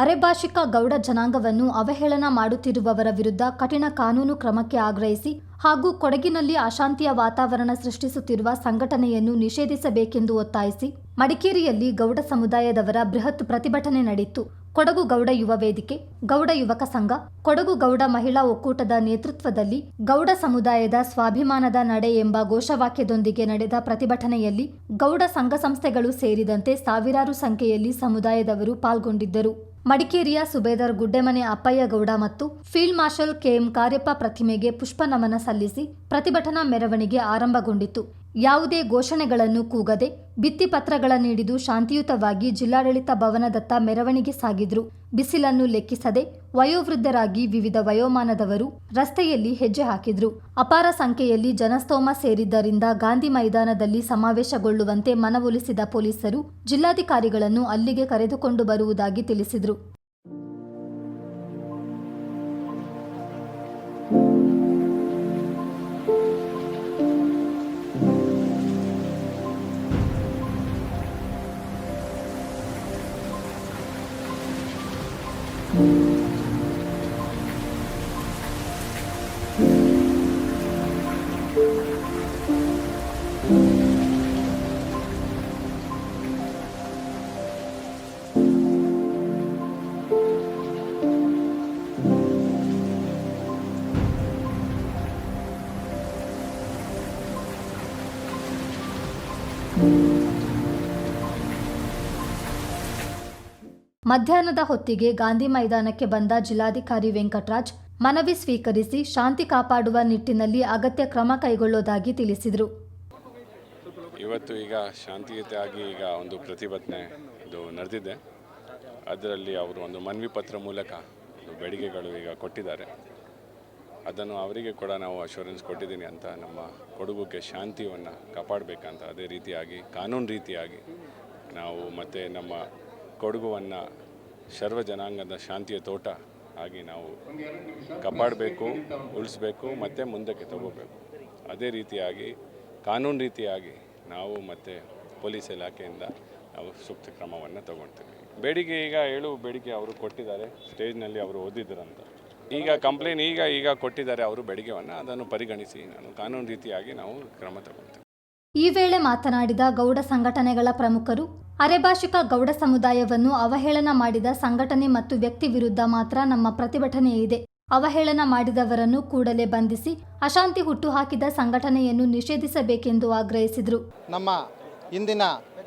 ಅರೆಭಾಷಿಕ ಗೌಡ ಜನಾಂಗವನ್ನು ಅವಹೇಳನ ಮಾಡುತ್ತಿರುವವರ ವಿರುದ್ಧ ಕಠಿಣ ಕಾನೂನು ಕ್ರಮಕ್ಕೆ ಆಗ್ರಹಿಸಿ ಹಾಗೂ ಕೊಡಗಿನಲ್ಲಿ ಅಶಾಂತಿಯ ವಾತಾವರಣ ಸೃಷ್ಟಿಸುತ್ತಿರುವ ಸಂಘಟನೆಯನ್ನು ನಿಷೇಧಿಸಬೇಕೆಂದು ಒತ್ತಾಯಿಸಿ ಮಡಿಕೇರಿಯಲ್ಲಿ ಗೌಡ ಸಮುದಾಯದವರ ಬೃಹತ್ ಪ್ರತಿಭಟನೆ ನಡೆಯಿತು. ಕೊಡಗು ಗೌಡ ಯುವ ವೇದಿಕೆ, ಗೌಡ ಯುವಕ ಸಂಘ, ಕೊಡಗು ಗೌಡ ಮಹಿಳಾ ಒಕ್ಕೂಟದ ನೇತೃತ್ವದಲ್ಲಿ ಗೌಡ ಸಮುದಾಯದ ಸ್ವಾಭಿಮಾನದ ನಡೆ ಎಂಬ ಘೋಷವಾಕ್ಯದೊಂದಿಗೆ ನಡೆದ ಪ್ರತಿಭಟನೆಯಲ್ಲಿ ಗೌಡ ಸಂಘ ಸಂಸ್ಥೆಗಳು ಸೇರಿದಂತೆ ಸಾವಿರಾರು ಸಂಖ್ಯೆಯಲ್ಲಿ ಸಮುದಾಯದವರು ಪಾಲ್ಗೊಂಡಿದ್ದರು. ಮಡಿಕೇರಿಯ ಸುಬೇದರ್ ಗುಡ್ಡೆಮನೆ ಅಪ್ಪಯ್ಯಗೌಡ ಮತ್ತು ಫೀಲ್ಡ್ ಮಾರ್ಷಲ್ ಕೆಎಂ ಕಾರ್ಯಪ್ಪ ಪ್ರತಿಮೆಗೆ ಪುಷ್ಪ ನಮನ ಸಲ್ಲಿಸಿ ಪ್ರತಿಭಟನಾ ಮೆರವಣಿಗೆ ಆರಂಭಗೊಂಡಿತು. ಯಾವುದೇ ಘೋಷಣೆಗಳನ್ನು ಕೂಗದೆ ಭಿತ್ತಿಪತ್ರಗಳ ನೀಡಿದು ಶಾಂತಿಯುತವಾಗಿ ಜಿಲ್ಲಾಡಳಿತ ಭವನದತ್ತ ಮೆರವಣಿಗೆ ಸಾಗಿದ್ರು. ಬಿಸಿಲನ್ನು ಲೆಕ್ಕಿಸದೆ ವಯೋವೃದ್ಧರಾಗಿ ವಿವಿಧ ವಯೋಮಾನದವರು ರಸ್ತೆಯಲ್ಲಿ ಹೆಜ್ಜೆ ಹಾಕಿದ್ರು. ಅಪಾರ ಸಂಖ್ಯೆಯಲ್ಲಿ ಜನಸ್ತೋಮ ಸೇರಿದ್ದರಿಂದ ಗಾಂಧಿ ಮೈದಾನದಲ್ಲಿ ಸಮಾವೇಶಗೊಳ್ಳುವಂತೆ ಮನವೊಲಿಸಿದ ಪೊಲೀಸರು ಜಿಲ್ಲಾಧಿಕಾರಿಗಳನ್ನು ಅಲ್ಲಿಗೆ ಕರೆದುಕೊಂಡು ಬರುವುದಾಗಿ ತಿಳಿಸಿದ್ರು. ಮಧ್ಯಾಹ್ನದ ಹೊತ್ತಿಗೆ ಗಾಂಧಿ ಮೈದಾನಕ್ಕೆ ಬಂದ ಜಿಲ್ಲಾಧಿಕಾರಿ ವೆಂಕಟರಾಜ್ ಮನವಿ ಸ್ವೀಕರಿಸಿ ಶಾಂತಿ ಕಾಪಾಡುವ ನಿಟ್ಟಿನಲ್ಲಿ ಅಗತ್ಯ ಕ್ರಮ ಕೈಗೊಳ್ಳುವುದಾಗಿ ತಿಳಿಸಿದರು. ಇವತ್ತು ಈಗ ಶಾಂತಿಯುತವಾಗಿ ಈಗ ಒಂದು ಪ್ರತಿಭಟನೆ ಇದು ನಡೆದಿದೆ. ಅದರಲ್ಲಿ ಅವರು ಒಂದು ಮನವಿ ಪತ್ರ ಮೂಲಕ ಬೇಡಿಕೆಗಳು ಈಗ ಕೊಟ್ಟಿದ್ದಾರೆ. ಅದನ್ನು ಅವರಿಗೆ ಕೂಡ ನಾವು ಅಶ್ಯೂರೆನ್ಸ್ ಕೊಟ್ಟಿದ್ದೀನಿ ಅಂತ ನಮ್ಮ ಕೊಡಗುಗೆ ಶಾಂತಿಯನ್ನು ಕಾಪಾಡಬೇಕಂತ ಅದೇ ರೀತಿಯಾಗಿ, ಕಾನೂನು ರೀತಿಯಾಗಿ ನಾವು ಮತ್ತು ನಮ್ಮ ಕೊಡಗುವನ್ನು ಸರ್ವ ಜನಾಂಗದ ಶಾಂತಿಯ ತೋಟ ಆಗಿ ನಾವು ಕಾಪಾಡಬೇಕು, ಉಳಿಸ್ಬೇಕು, ಮತ್ತು ಮುಂದಕ್ಕೆ ತಗೋಬೇಕು. ಅದೇ ರೀತಿಯಾಗಿ, ಕಾನೂನು ರೀತಿಯಾಗಿ ನಾವು ಮತ್ತು ಪೊಲೀಸ್ ಇಲಾಖೆಯಿಂದ ನಾವು ಸೂಕ್ತ ಕ್ರಮವನ್ನು ತಗೊಳ್ತೀವಿ. ಬೇಡಿಕೆ ಈಗ ಏಳು ಬೇಡಿಕೆ ಅವರು ಕೊಟ್ಟಿದ್ದಾರೆ. ಸ್ಟೇಜ್ನಲ್ಲಿ ಅವರು ಓದಿದ್ದರಂತ ಈಗ ಕಂಪ್ಲೇಂಟ್ ಈಗ ಈಗ ಕೊಟ್ಟಿದ್ದಾರೆ ಅವರು ಬೇಡಿಕೆಯನ್ನು, ಅದನ್ನು ಪರಿಗಣಿಸಿ ನಾನು ಕಾನೂನು ರೀತಿಯಾಗಿ ನಾವು ಕ್ರಮ ತಗೊಳ್ತೀವಿ. ಈ ವೇಳೆ ಮಾತನಾಡಿದ ಗೌಡ ಸಂಘಟನೆಗಳ ಪ್ರಮುಖರು, ಅರೆಭಾಷಿಕ ಗೌಡ ಸಮುದಾಯವನ್ನು ಅವಹೇಳನ ಮಾಡಿದ ಸಂಘಟನೆ ಮತ್ತು ವ್ಯಕ್ತಿ ವಿರುದ್ಧ ಮಾತ್ರ ನಮ್ಮ ಪ್ರತಿಭಟನೆ ಇದೆ ಅವಹೇಳನ ಮಾಡಿದವರನ್ನು ಕೂಡಲೇ ಬಂಧಿಸಿ, ಅಶಾಂತಿ ಹುಟ್ಟುಹಾಕಿದ ಸಂಘಟನೆಯನ್ನು ನಿಷೇಧಿಸಬೇಕೆಂದು ಆಗ್ರಹಿಸಿದರು. ನಮ್ಮ ಇಂದಿನ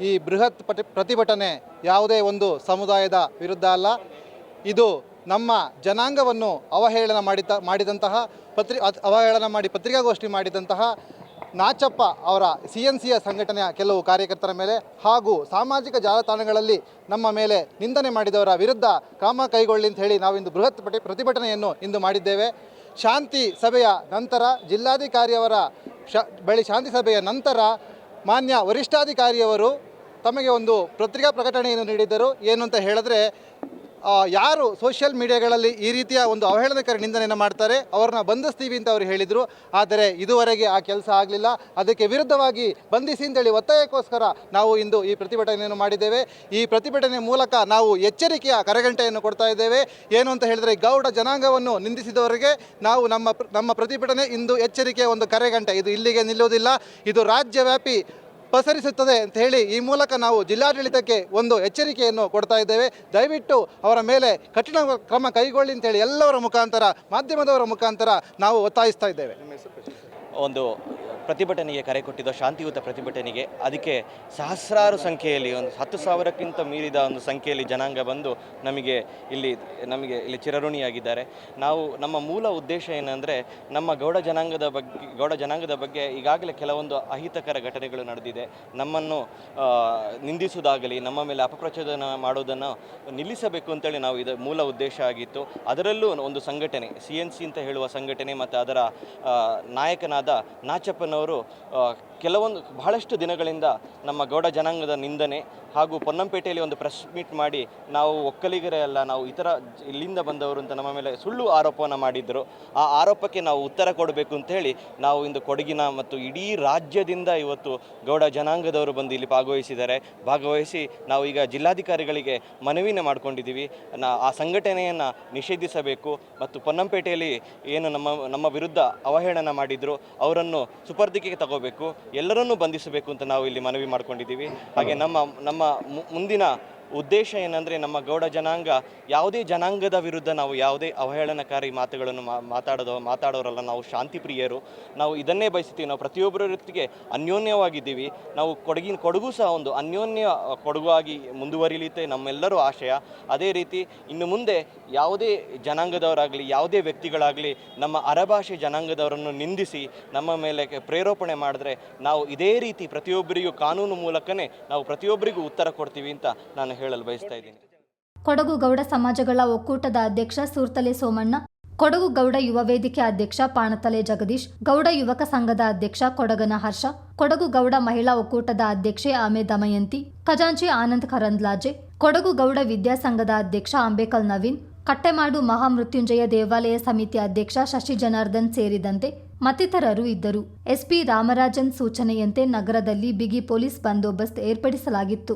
ಈ ಬೃಹತ್ ಪ್ರತಿಭಟನೆ ಯಾವುದೇ ಒಂದು ಸಮುದಾಯದ ವಿರುದ್ಧ ಅಲ್ಲ. ಇದು ನಮ್ಮ ಜನಾಂಗವನ್ನು ಅವಹೇಳನ ಮಾಡಿದ ಮಾಡಿದಂತಹ ಪತ್ರಿ ಅವಹೇಳನ ಮಾಡಿ ಪತ್ರಿಕಾಗೋಷ್ಠಿ ಮಾಡಿದಂತಹ ನಾಚಪ್ಪ ಅವರ ಸಿ ಎನ್ ಸಿಯ ಸಂಘಟನೆಯ ಕೆಲವು ಕಾರ್ಯಕರ್ತರ ಮೇಲೆ ಹಾಗೂ ಸಾಮಾಜಿಕ ಜಾಲತಾಣಗಳಲ್ಲಿ ನಮ್ಮ ಮೇಲೆ ನಿಂದನೆ ಮಾಡಿದವರ ವಿರುದ್ಧ ಕ್ರಮ ಕೈಗೊಳ್ಳಿ ಅಂತ ಹೇಳಿ ನಾವಿಂದು ಬೃಹತ್ ಪ್ರತಿಭಟನೆಯನ್ನು ಇಂದು ಮಾಡಿದ್ದೇವೆ. ಶಾಂತಿ ಸಭೆಯ ನಂತರ ಜಿಲ್ಲಾಧಿಕಾರಿಯವರ ಶ, ಬಳಿ ಶಾಂತಿ ಸಭೆಯ ನಂತರ ಮಾನ್ಯ ವರಿಷ್ಠಾಧಿಕಾರಿಯವರು ತಮಗೆ ಒಂದು ಪತ್ರಿಕಾ ಪ್ರಕಟಣೆಯನ್ನು ನೀಡಿದ್ದರು. ಏನು ಅಂತ ಹೇಳಿದ್ರೆ ಯಾರು ಸೋಷಿಯಲ್ ಮೀಡಿಯಾಗಳಲ್ಲಿ ಈ ರೀತಿಯ ಒಂದು ಅವಹೇಳನಕಾರಿ ನಿಂದನೆಯನ್ನು ಮಾಡ್ತಾರೆ, ಅವ್ರನ್ನ ಬಂಧಿಸ್ತೀವಿ ಅಂತ ಅವರು ಹೇಳಿದರು. ಆದರೆ ಇದುವರೆಗೆ ಆ ಕೆಲಸ ಆಗಲಿಲ್ಲ. ಅದಕ್ಕೆ ವಿರುದ್ಧವಾಗಿ ಬಂಧಿಸಿ ಅಂತೇಳಿ ಒತ್ತಾಯಕ್ಕೋಸ್ಕರ ನಾವು ಇಂದು ಈ ಪ್ರತಿಭಟನೆಯನ್ನು ಮಾಡಿದ್ದೇವೆ. ಈ ಪ್ರತಿಭಟನೆ ಮೂಲಕ ನಾವು ಎಚ್ಚರಿಕೆಯ ಕರೆಗಂಟೆಯನ್ನು ಕೊಡ್ತಾ ಇದ್ದೇವೆ. ಏನು ಅಂತ ಹೇಳಿದರೆ ಗೌಡ ಜನಾಂಗವನ್ನು ನಿಂದಿಸಿದವರಿಗೆ ನಾವು ನಮ್ಮ ನಮ್ಮ ಪ್ರತಿಭಟನೆ ಇಂದು ಎಚ್ಚರಿಕೆಯ ಒಂದು ಕರೆಗಂಟೆ. ಇದು ಇಲ್ಲಿಗೆ ನಿಲ್ಲುವುದಿಲ್ಲ. ಇದು ರಾಜ್ಯವ್ಯಾಪಿ ಪಸರಿಸುತ್ತದೆ ಅಂತ ಹೇಳಿ ಈ ಮೂಲಕ ನಾವು ಜಿಲ್ಲಾಡಳಿತಕ್ಕೆ ಒಂದು ಎಚ್ಚರಿಕೆಯನ್ನು ಕೊಡ್ತಾ ಇದ್ದೇವೆ. ದಯವಿಟ್ಟು ಅವರ ಮೇಲೆ ಕಠಿಣ ಕ್ರಮ ಕೈಗೊಳ್ಳಿ ಅಂತೇಳಿ ಎಲ್ಲವರ ಮುಖಾಂತರ, ಮಾಧ್ಯಮದವರ ಮುಖಾಂತರ ನಾವು ಒತ್ತಾಯಿಸ್ತಾ ಇದ್ದೇವೆ. ಒಂದು ಪ್ರತಿಭಟನೆಗೆ ಕರೆ ಕೊಟ್ಟಿದ ಶಾಂತಿಯುತ ಪ್ರತಿಭಟನೆಗೆ ಅದಕ್ಕೆ ಸಹಸ್ರಾರು ಸಂಖ್ಯೆಯಲ್ಲಿ ಒಂದು ಹತ್ತು ಸಾವಿರಕ್ಕಿಂತ ಮೀರಿದ ಒಂದು ಸಂಖ್ಯೆಯಲ್ಲಿ ಜನಾಂಗ ಬಂದು ನಮಗೆ ಇಲ್ಲಿ ನಮಗೆ ಇಲ್ಲಿ ಚಿರಋಣಿಯಾಗಿದ್ದಾರೆ. ನಾವು ನಮ್ಮ ಮೂಲ ಉದ್ದೇಶ ಏನಂದರೆ ನಮ್ಮ ಗೌಡ ಜನಾಂಗದ ಬಗ್ಗೆ, ಗೌಡ ಜನಾಂಗದ ಬಗ್ಗೆ ಈಗಾಗಲೇ ಕೆಲವೊಂದು ಅಹಿತಕರ ಘಟನೆಗಳು ನಡೆದಿದೆ. ನಮ್ಮನ್ನು ನಿಂದಿಸುವುದಾಗಲಿ ನಮ್ಮ ಮೇಲೆ ಅಪಪ್ರಚೋದನ ಮಾಡೋದನ್ನು ನಿಲ್ಲಿಸಬೇಕು ಅಂತೇಳಿ ನಾವು ಇದು ಮೂಲ ಉದ್ದೇಶ ಆಗಿತ್ತು. ಅದರಲ್ಲೂ ಒಂದು ಸಂಘಟನೆ, ಸಿ ಎನ್ ಸಿ ಅಂತ ಹೇಳುವ ಸಂಘಟನೆ ಮತ್ತು ಅದರ ನಾಯಕನಾದ ನಾಚಪ್ಪನವರು ಅವರು ಕೆಲವೊಂದು, ಬಹಳಷ್ಟು ದಿನಗಳಿಂದ ನಮ್ಮ ಗೌಡ ಜನಾಂಗದ ನಿಂದನೆ ಹಾಗೂ ಪೊನ್ನಂಪೇಟೆಯಲ್ಲಿ ಒಂದು ಪ್ರೆಸ್ ಮೀಟ್ ಮಾಡಿ ನಾವು ಒಕ್ಕಲಿಗರೇ ಅಲ್ಲ, ನಾವು ಇತರ ಇಲ್ಲಿಂದ ಬಂದವರು ಅಂತ ನಮ್ಮ ಮೇಲೆ ಸುಳ್ಳು ಆರೋಪವನ್ನು ಮಾಡಿದ್ದರು ಆ ಆರೋಪಕ್ಕೆ ನಾವು ಉತ್ತರ ಕೊಡಬೇಕು ಅಂತ ಹೇಳಿ ನಾವು ಇಂದು ಕೊಡಗಿನ ಮತ್ತು ಇಡೀ ರಾಜ್ಯದಿಂದ ಇವತ್ತು ಗೌಡ ಜನಾಂಗದವರು ಬಂದು ಇಲ್ಲಿ ಭಾಗವಹಿಸಿದ್ದಾರೆ. ಭಾಗವಹಿಸಿ ನಾವು ಈಗ ಜಿಲ್ಲಾಧಿಕಾರಿಗಳಿಗೆ ಮನವಿನ ಮಾಡಿಕೊಂಡಿದ್ದೀವಿ. ನಾ, ಆ ಸಂಘಟನೆಯನ್ನು ನಿಷೇಧಿಸಬೇಕು ಮತ್ತು ಪೊನ್ನಂಪೇಟೆಯಲ್ಲಿ ಏನು ನಮ್ಮ ನಮ್ಮ ವಿರುದ್ಧ ಅವಹೇಳನ ಮಾಡಿದ್ರು. ಅವರನ್ನು ಸುಪರ್ದಿಗೆ ತಗೋಬೇಕು ಎಲ್ಲರನ್ನೂ ಬಂಧಿಸಬೇಕು ಅಂತ ನಾವು ಇಲ್ಲಿ ಮನವಿ ಮಾಡ್ಕೊಂಡಿದ್ದೀವಿ. ಹಾಗೆ ನಮ್ಮ ನಮ್ಮ ಮುಂದಿನ ಉದ್ದೇಶ ಏನಂದರೆ ನಮ್ಮ ಗೌಡ ಜನಾಂಗ, ಯಾವುದೇ ಜನಾಂಗದ ವಿರುದ್ಧ ನಾವು ಯಾವುದೇ ಅವಹೇಳನಕಾರಿ ಮಾತುಗಳನ್ನು ಮಾತಾಡೋದು, ಮಾತಾಡೋರಲ್ಲ, ನಾವು ಶಾಂತಿ ಪ್ರಿಯರು ನಾವು ಇದನ್ನೇ ಬಯಸ್ತೀವಿ ನಾವು ಪ್ರತಿಯೊಬ್ಬರ ಅನ್ಯೋನ್ಯವಾಗಿದ್ದೀವಿ. ನಾವು ಕೊಡಗಿನ, ಕೊಡಗು ಸಹ ಒಂದು ಅನ್ಯೋನ್ಯ ಕೊಡಗು ಮುಂದುವರಿಲಿತ್ತೆ ನಮ್ಮೆಲ್ಲರೂ ಆಶಯ. ಅದೇ ರೀತಿ ಇನ್ನು ಮುಂದೆ ಯಾವುದೇ ಜನಾಂಗದವರಾಗಲಿ, ಯಾವುದೇ ವ್ಯಕ್ತಿಗಳಾಗಲಿ ನಮ್ಮ ಅರಭಾಷೆ ಜನಾಂಗದವರನ್ನು ನಿಂದಿಸಿ ನಮ್ಮ ಮೇಲೆ ಪ್ರೇರೋಪಣೆ ಮಾಡಿದ್ರೆ ನಾವು ಇದೇ ರೀತಿ ಪ್ರತಿಯೊಬ್ಬರಿಗೂ ಕಾನೂನು ಮೂಲಕನೇ ನಾವು ಪ್ರತಿಯೊಬ್ಬರಿಗೂ ಉತ್ತರ ಕೊಡ್ತೀವಿ ಅಂತ ನಾನು ಹೇಳಲು ಬಯಸ್ತಾ ಇದ್ದೀನಿ. ಕೊಡಗು ಗೌಡ ಸಮಾಜಗಳ ಒಕ್ಕೂಟದ ಅಧ್ಯಕ್ಷ ಸೂರ್ತಲೆ ಸೋಮಣ್ಣ, ಕೊಡಗು ಗೌಡ ಯುವ ವೇದಿಕೆ ಅಧ್ಯಕ್ಷ ಪಾಣತಲೆ ಜಗದೀಶ್, ಗೌಡ ಯುವಕ ಸಂಘದ ಅಧ್ಯಕ್ಷ ಕೊಡಗನ ಹರ್ಷ, ಕೊಡಗು ಗೌಡ ಮಹಿಳಾ ಒಕ್ಕೂಟದ ಅಧ್ಯಕ್ಷೆ ಆಮೆ ದಮಯಂತಿ, ಖಜಾಂಚಿ ಆನಂದ್ ಕರಂದ್ಲಾಜೆ, ಕೊಡಗು ಗೌಡ ವಿದ್ಯಾಸಂಘದ ಅಧ್ಯಕ್ಷ ಅಂಬೇಕಲ್ ನವೀನ್, ಕಟ್ಟೆಮಾಡು ಮಹಾಮೃತ್ಯುಂಜಯ ದೇವಾಲಯ ಸಮಿತಿ ಅಧ್ಯಕ್ಷ ಶಶಿ ಜನಾರ್ದನ್ ಸೇರಿದಂತೆ ಮತ್ತಿತರರು ಇದ್ದರು. ಎಸ್ಪಿ ರಾಮರಾಜನ್ ಸೂಚನೆಯಂತೆ ನಗರದಲ್ಲಿ ಬಿಗಿ ಪೊಲೀಸ್ ಬಂದೋಬಸ್ತ್ ಏರ್ಪಡಿಸಲಾಗಿತ್ತು.